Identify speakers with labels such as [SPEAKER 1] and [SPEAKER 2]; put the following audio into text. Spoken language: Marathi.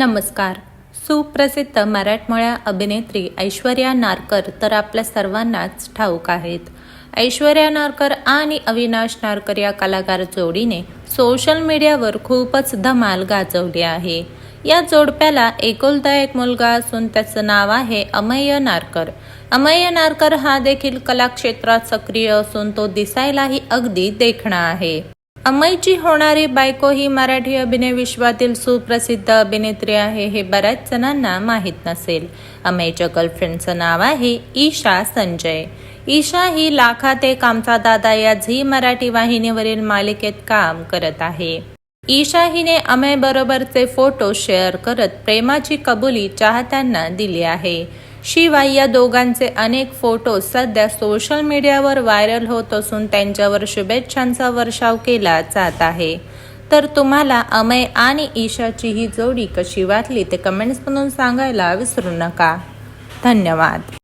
[SPEAKER 1] नमस्कार. सुप्रसिद्ध मराठमोळ्या अभिनेत्री ऐश्वर्या नारकर तर आपल्या सर्वांनाच ठाऊक आहेत. ऐश्वर्या नारकर आणि अविनाश नारकर या कलाकार जोडीने सोशल मीडियावर खूपच धमाल गाजवली आहे. या जोडप्याला एकुलता एक मुलगा असून त्याचं नाव आहे अमय नारकर. अमय नारकर हा देखील कलाक्षेत्रात सक्रिय असून तो दिसायलाही अगदी देखणा आहे. अमयची होणारी बायको ही मराठी अभिनय विश्वातील सुप्रसिद्ध अभिनेत्री आहे हे बऱ्याच जणांना माहीत नसेल. अमयच्या गर्लफ्रेंडचं नाव आहे ईशा संजय. ईशा ही लाखा ते कामचा दादा या झी मराठी वाहिनीवरील मालिकेत काम करत आहे. ईशा हिने अमय बरोबरचे फोटो शेअर करत प्रेमाची कबुली चाहत्यांना दिली आहे. शिवाय या दोघांचे अनेक फोटो सध्या सोशल मीडियावर व्हायरल होत असून त्यांच्यावर शुभेच्छांचा वर्षाव केला जात आहे. तर तुम्हाला अमय आणि ईशाची ही जोडी कशी वाटली ते कमेंट्समधून सांगायला विसरू नका. धन्यवाद.